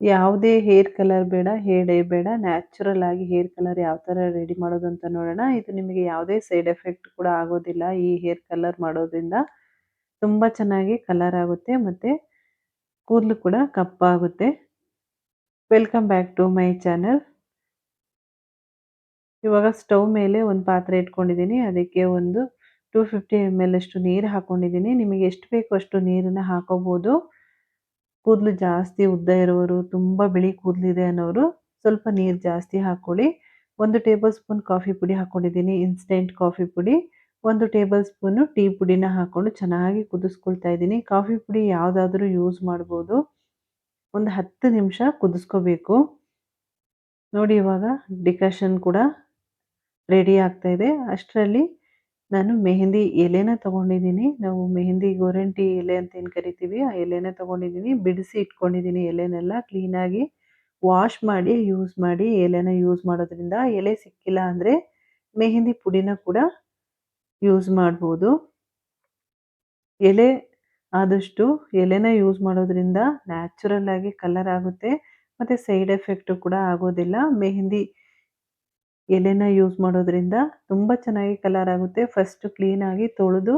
ಯಾವುದೇ hair colour ಬೇಡ hair ಬೇಡ, ನ್ಯಾಚುರಲ್ ಆಗಿ ಹೇರ್ ಕಲರ್ ಯಾವ ತರ ರೆಡಿ ಮಾಡೋದು ಅಂತ ನೋಡೋಣ. ಇದು ನಿಮಗೆ ಯಾವುದೇ ಸೈಡ್ ಎಫೆಕ್ಟ್ ಕೂಡ ಆಗೋದಿಲ್ಲ. ಈ ಹೇರ್ ಕಲರ್ ಮಾಡೋದ್ರಿಂದ ತುಂಬಾ ಚೆನ್ನಾಗಿ ಕಲರ್ ಆಗುತ್ತೆ ಮತ್ತೆ ಕೂದಲು ಕೂಡ ಕಪ್ಪಾಗುತ್ತೆ. Welcome back to my channel. ಇವಾಗ ಸ್ಟವ್ ಮೇಲೆ ಒಂದು ಪಾತ್ರೆ ಇಟ್ಕೊಂಡಿದ್ದೀನಿ. ಅದಕ್ಕೆ ಒಂದು ಟೂ ಫಿಫ್ಟಿ ಎಂ ಎಲ್ ಅಷ್ಟು ನೀರು ಹಾಕೊಂಡಿದ್ದೀನಿ. ನಿಮಗೆ ಎಷ್ಟು ಬೇಕು ಅಷ್ಟು ನೀರನ್ನು ಹಾಕೋಬಹುದು ಕೂದಲು ಜಾಸ್ತಿ ಉದ್ದ ಇರೋರು, ತುಂಬ ಬಿಳಿ ಕೂದಲಿದೆ ಅನ್ನೋರು ಸ್ವಲ್ಪ ನೀರು ಜಾಸ್ತಿ ಹಾಕ್ಕೊಳ್ಳಿ ಒಂದು ಟೇಬಲ್ ಸ್ಪೂನ್ ಕಾಫಿ ಪುಡಿ ಹಾಕ್ಕೊಂಡಿದ್ದೀನಿ ಇನ್ಸ್ಟೆಂಟ್ ಕಾಫಿ ಪುಡಿ. ಒಂದು ಟೇಬಲ್ ಸ್ಪೂನು ಟೀ ಪುಡಿನ ಹಾಕ್ಕೊಂಡು ಚೆನ್ನಾಗಿ ಕುದಿಸ್ಕೊಳ್ತಾ ಇದ್ದೀನಿ. ಕಾಫಿ ಪುಡಿ ಯಾವುದಾದ್ರೂ ಯೂಸ್ ಮಾಡ್ಬೋದು. ಒಂದು ಹತ್ತು ನಿಮಿಷ ಕುದಿಸ್ಕೋಬೇಕು. ನೋಡಿ ಇವಾಗ ಡಿಕಷನ್ ಕೂಡ ರೆಡಿ ಆಗ್ತಾ ಇದೆ. ಅಷ್ಟರಲ್ಲಿ ನಾನು ಮೆಹಂದಿ ಎಲೆನ ತಗೊಂಡಿದ್ದೀನಿ. ನಾವು ಮೆಹಂದಿ ಗೋರಂಟಿ ಎಲೆ ಅಂತ ಏನು ಕರಿತೀವಿ, ಆ ಎಲೆನ ತಗೊಂಡಿದ್ದೀನಿ. ಬಿಡಿಸಿ ಇಟ್ಕೊಂಡಿದ್ದೀನಿ ಎಲೆನೆಲ್ಲ ಕ್ಲೀನಾಗಿ ವಾಶ್ ಮಾಡಿ ಯೂಸ್ ಮಾಡಿ ಎಲೆನ ಯೂಸ್ ಮಾಡೋದ್ರಿಂದ ಎಲೆ ಸಿಕ್ಕಿಲ್ಲ ಅಂದರೆ ಮೆಹಂದಿ ಪುಡಿನ ಕೂಡ ಯೂಸ್ ಮಾಡ್ಬೋದು. ಎಲೆ ಆದಷ್ಟು ಎಲೆನ ಯೂಸ್ ಮಾಡೋದ್ರಿಂದ ನ್ಯಾಚುರಲ್ ಆಗಿ ಕಲರ್ ಆಗುತ್ತೆ. ಮತ್ತು ಸೈಡ್ ಎಫೆಕ್ಟು ಕೂಡ ಆಗೋದಿಲ್ಲ. ಮೆಹಂದಿ ಎಲೆನ ಯೂಸ್ ಮಾಡೋದ್ರಿಂದ ತುಂಬ ಚೆನ್ನಾಗಿ ಕಲರ್ ಆಗುತ್ತೆ. ಫಸ್ಟ್ ಕ್ಲೀನಾಗಿ ತೊಳೆದು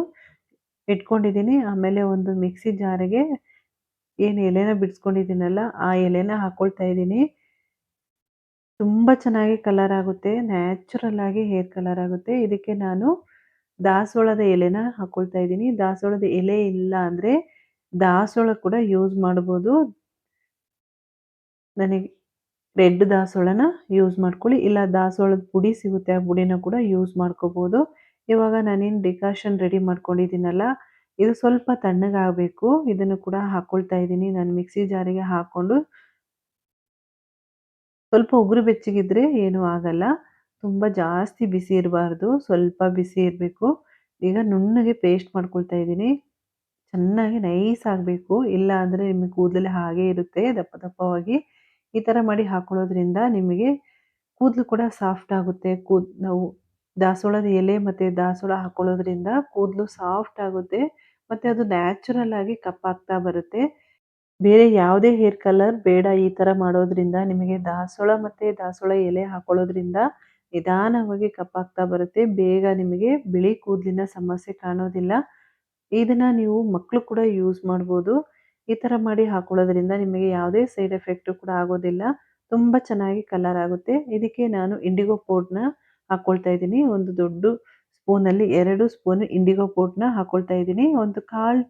ಇಟ್ಕೊಂಡಿದ್ದೀನಿ ಆಮೇಲೆ ಒಂದು ಮಿಕ್ಸಿ ಜಾರಿಗೆ ಏನು ಎಲೆನ ಬಿಡಿಸ್ಕೊಂಡಿದ್ದೀನಲ್ಲ ಆ ಎಲೆನ ಹಾಕ್ಕೊಳ್ತಾ ಇದ್ದೀನಿ ತುಂಬ ಚೆನ್ನಾಗಿ ಕಲರ್ ಆಗುತ್ತೆ. ನ್ಯಾಚುರಲ್ ಆಗಿ ಹೇರ್ ಕಲರ್ ಆಗುತ್ತೆ. ಇದಕ್ಕೆ ನಾನು ದಾಸೋಳದ ಎಲೆನ ಹಾಕ್ಕೊಳ್ತಾ ಇದ್ದೀನಿ ದಾಸವಾಳದ ಎಲೆ ಇಲ್ಲ ಅಂದರೆ ದಾಸೋಳ ಕೂಡ ಯೂಸ್ ಮಾಡ್ಬೋದು. ನನಗೆ ರೆಡ್ ದಾಸವಾಳನ ಯೂಸ್ ಮಾಡ್ಕೊಳ್ಳಿ. ಇಲ್ಲ ದಾಸವಾಳದ ಪುಡಿ ಸಿಗುತ್ತೆ, ಆ ಪುಡಿನ ಕೂಡ ಯೂಸ್ ಮಾಡ್ಕೋಬೋದು. ಇವಾಗ ನಾನೇನು ಡಿಕಾಷನ್ ರೆಡಿ ಮಾಡ್ಕೊಂಡಿದ್ದೀನಲ್ಲ, ಇದು ಸ್ವಲ್ಪ ತಣ್ಣಗಾಗಬೇಕು. ಇದನ್ನು ಕೂಡ ಹಾಕ್ಕೊಳ್ತಾ ಇದ್ದೀನಿ. ನಾನು ಮಿಕ್ಸಿ ಜಾರಿಗೆ ಹಾಕ್ಕೊಂಡು ಸ್ವಲ್ಪ ಉಗುರು ಬೆಚ್ಚಗಿದ್ರೆ ಏನೂ ಆಗಲ್ಲ. ತುಂಬ ಜಾಸ್ತಿ ಬಿಸಿ ಇರಬಾರ್ದು. ಸ್ವಲ್ಪ ಬಿಸಿ ಇರಬೇಕು. ಈಗ ನುಣ್ಣಗೆ ಪೇಸ್ಟ್ ಮಾಡ್ಕೊಳ್ತಾ ಇದ್ದೀನಿ. ಚೆನ್ನಾಗಿ ನೈಸ್ ಆಗಬೇಕು. ಇಲ್ಲ ಅಂದರೆ ನಿಮಗೆ ಕೂದಲಲ್ಲಿ ಹಾಗೆ ಇರುತ್ತೆ. ದಪ್ಪ ದಪ್ಪವಾಗಿ ಈ ಥರ ಮಾಡಿ ಹಾಕೊಳ್ಳೋದ್ರಿಂದ ನಿಮಗೆ ಕೂದಲು ಕೂಡ ಸಾಫ್ಟ್ ಆಗುತ್ತೆ. ಕೂದ್ ನಾವು ದಾಸೋಳದ ಎಲೆ ಮತ್ತು ದಾಸೋಳ ಹಾಕೊಳ್ಳೋದ್ರಿಂದ ಕೂದಲು ಸಾಫ್ಟ್ ಆಗುತ್ತೆ ಮತ್ತು ಅದು ನ್ಯಾಚುರಲ್ ಆಗಿ ಕಪ್ಪಾಗ್ತಾ ಬರುತ್ತೆ. ಬೇರೆ ಯಾವುದೇ ಹೇರ್ ಕಲರ್ ಬೇಡ ಈ ಥರ ಮಾಡೋದ್ರಿಂದ ನಿಮಗೆ ದಾಸೋಳ ಮತ್ತು ದಾಸೋಳ ಎಲೆ ಹಾಕೊಳ್ಳೋದ್ರಿಂದ ನಿಧಾನವಾಗಿ ಕಪ್ಪಾಗ್ತಾ ಬರುತ್ತೆ. ಬೇಗ ನಿಮಗೆ ಬಿಳಿ ಕೂದಲಿನ ಸಮಸ್ಯೆ ಕಾಣೋದಿಲ್ಲ. ಇದನ್ನು ನೀವು ಮಕ್ಕಳು ಕೂಡ ಯೂಸ್ ಮಾಡ್ಬೋದು. ಈ ಥರ ಮಾಡಿ ಹಾಕೊಳ್ಳೋದ್ರಿಂದ ನಿಮಗೆ ಯಾವುದೇ ಸೈಡ್ ಎಫೆಕ್ಟು ಕೂಡ ಆಗೋದಿಲ್ಲ. ತುಂಬ ಚೆನ್ನಾಗಿ ಕಲರ್ ಆಗುತ್ತೆ. ಇದಕ್ಕೆ ನಾನು ಇಂಡಿಗೋ ಪೌಡ್ನ ಹಾಕ್ಕೊಳ್ತಾ ಇದ್ದೀನಿ. ಒಂದು ದೊಡ್ಡ ಸ್ಪೂನಲ್ಲಿ ಎರಡು ಸ್ಪೂನ್ ಇಂಡಿಗೋ ಪೌಡ್ನ ಹಾಕ್ಕೊಳ್ತಾ ಇದ್ದೀನಿ. ಒಂದು ಕಾಲು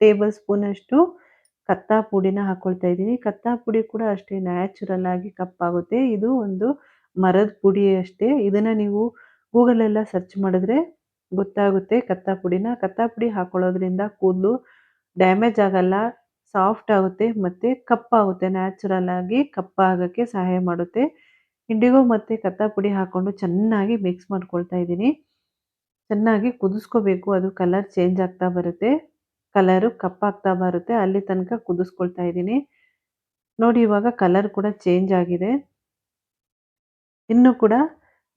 ಟೇಬಲ್ ಸ್ಪೂನಷ್ಟು ಕತ್ತಾ ಪುಡಿನ ಹಾಕ್ಕೊಳ್ತಾ ಇದ್ದೀನಿ. ಕತ್ತಾ ಪುಡಿ ಕೂಡ ಅಷ್ಟೇ ನ್ಯಾಚುರಲ್ ಆಗಿ ಕಪ್ಪಾಗುತ್ತೆ ಇದು ಒಂದು ಮರದ ಪುಡಿ ಅಷ್ಟೇ. ಇದನ್ನು ನೀವು ಗೂಗಲೆಲ್ಲ ಸರ್ಚ್ ಮಾಡಿದ್ರೆ ಗೊತ್ತಾಗುತ್ತೆ ಕತ್ತಾ ಪುಡಿನ. ಕತ್ತಾ ಪುಡಿ ಹಾಕೊಳ್ಳೋದ್ರಿಂದ ಕೂದಲು ಡ್ಯಾಮೇಜ್ ಆಗಲ್ಲ. ಸಾಫ್ಟ್ ಆಗುತ್ತೆ ಮತ್ತು ಕಪ್ಪಾಗುತ್ತೆ ನ್ಯಾಚುರಲ್ ಆಗಿ ಕಪ್ಪಾಗೋಕ್ಕೆ ಸಹಾಯ ಮಾಡುತ್ತೆ. ಇಂಡಿಗೋ ಮತ್ತು ಕತ್ತಾ ಪುಡಿ ಹಾಕ್ಕೊಂಡು ಚೆನ್ನಾಗಿ ಮಿಕ್ಸ್ ಮಾಡ್ಕೊಳ್ತಾ ಇದ್ದೀನಿ. ಚೆನ್ನಾಗಿ ಕುದಿಸ್ಕೋಬೇಕು. ಅದು ಕಲರ್ ಚೇಂಜ್ ಆಗ್ತಾ ಬರುತ್ತೆ. ಕಲರು ಕಪ್ಪಾಗ್ತಾ ಬರುತ್ತೆ. ಅಲ್ಲಿ ತನಕ ಕುದಿಸ್ಕೊಳ್ತಾ ಇದ್ದೀನಿ. ನೋಡಿ, ಇವಾಗ ಕಲರ್ ಕೂಡ ಚೇಂಜ್ ಆಗಿದೆ. ಇನ್ನೂ ಕೂಡ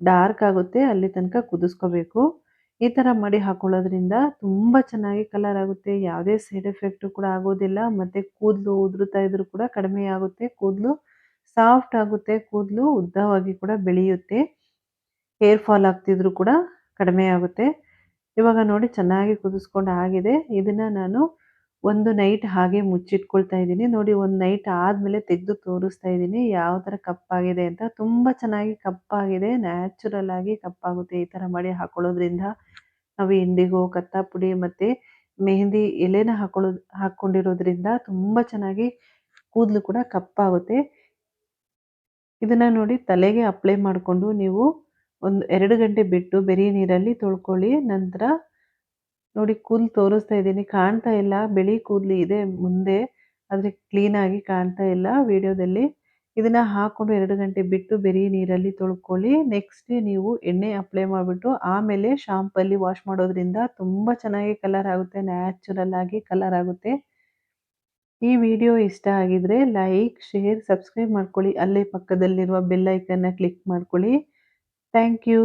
ಡಾರ್ಕ್ ಆಗುತ್ತೆ. ಅಲ್ಲಿ ತನಕ ಕುದಿಸ್ಕೋಬೇಕು. ಈ ಥರ ಮಾಡಿ ಹಾಕೊಳ್ಳೋದ್ರಿಂದ ತುಂಬ ಚೆನ್ನಾಗಿ ಕಲರ್ ಆಗುತ್ತೆ. ಯಾವುದೇ ಸೈಡ್ ಎಫೆಕ್ಟು ಕೂಡ ಆಗೋದಿಲ್ಲ. ಮತ್ತು ಕೂದಲು ಉದುರುತ್ತಾ ಇದ್ರೂ ಕೂಡ ಕಡಿಮೆ ಆಗುತ್ತೆ. ಕೂದಲು ಸಾಫ್ಟ್ ಆಗುತ್ತೆ. ಕೂದಲು ಉದ್ದವಾಗಿ ಕೂಡ ಬೆಳೆಯುತ್ತೆ. ಹೇರ್ ಫಾಲ್ ಆಗ್ತಿದ್ರು ಕೂಡ ಕಡಿಮೆ ಆಗುತ್ತೆ. ಇವಾಗ ನೋಡಿ ಚೆನ್ನಾಗಿ ಕುದಿಸ್ಕೊಂಡು ಆಗಿದೆ. ಇದನ್ನು ನಾನು ಒಂದು ನೈಟ್ ಹಾಗೆ ಮುಚ್ಚಿಟ್ಕೊಳ್ತಾ ಇದ್ದೀನಿ. ನೋಡಿ ಒಂದು ನೈಟ್ ಆದಮೇಲೆ ತೆಗೆದು ತೋರಿಸ್ತಾ ಇದ್ದೀನಿ. ಯಾವ ಥರ ಕಪ್ಪಾಗಿದೆ ಅಂತ. ತುಂಬ ಚೆನ್ನಾಗಿ ಕಪ್ಪಾಗಿದೆ ನ್ಯಾಚುರಲ್ ಆಗಿ ಕಪ್ಪಾಗುತ್ತೆ ಈ ಥರ ಮಾಡಿ ಹಾಕೊಳ್ಳೋದ್ರಿಂದ. ನಾವು ಇಂಡಿಗೋ ಕತ್ತಾಪುಡಿ ಮತ್ತು ಮೆಹಂದಿ ಎಲೆನ ಹಾಕೊಳ್ಳೋ, ಹಾಕ್ಕೊಂಡಿರೋದ್ರಿಂದ ತುಂಬ ಚೆನ್ನಾಗಿ ಕೂದಲು ಕೂಡ ಕಪ್ಪಾಗುತ್ತೆ. ಇದನ್ನು ನೋಡಿ ತಲೆಗೆ ಅಪ್ಲೈ ಮಾಡಿಕೊಂಡು ನೀವು ಒಂದು ಎರಡು ಗಂಟೆ ಬಿಟ್ಟು ಬೆರಿ ನೀರಲ್ಲಿ ತೊಳ್ಕೊಳ್ಳಿ. ನಂತರ ನೋಡಿ ಕೂದಲು ತೋರಿಸ್ತಾ ಇದ್ದೀನಿ. ಕಾಣ್ತಾ ಇಲ್ಲ. ಬಿಳಿ ಕೂದಲು ಇದೆ ಮುಂದೆ. ಆದರೆ ಕ್ಲೀನಾಗಿ ಕಾಣ್ತಾ ಇಲ್ಲ. ವಿಡಿಯೋದಲ್ಲಿ ಇದನ್ನ ಹಾಕೊಂಡು ಎರಡು ಗಂಟೆ ಬಿಟ್ಟು ಬೆರಿ ನೀರಲ್ಲಿ ತೊಳ್ಕೊಳ್ಳಿ. ನೆಕ್ಸ್ಟ್ ನೀವು ಎಣ್ಣೆ ಅಪ್ಲೈ ಮಾಡಿಬಿಟ್ಟು ಆಮೇಲೆ ಶಾಂಪಲ್ಲಿ ವಾಶ್ ಮಾಡೋದ್ರಿಂದ ತುಂಬ ಚೆನ್ನಾಗಿ ಕಲರ್ ಆಗುತ್ತೆ. ನ್ಯಾಚುರಲ್ ಆಗಿ ಕಲರ್ ಆಗುತ್ತೆ. ಈ ವಿಡಿಯೋ ಇಷ್ಟ ಆಗಿದ್ರೆ ಲೈಕ್ ಶೇರ್ ಸಬ್ಸ್ಕ್ರೈಬ್ ಮಾಡ್ಕೊಳ್ಳಿ. ಅಲ್ಲೇ ಪಕ್ಕದಲ್ಲಿರುವ ಬೆಲ್ಲೈಕನ್ನ ಕ್ಲಿಕ್ ಮಾಡ್ಕೊಳ್ಳಿ. Thank you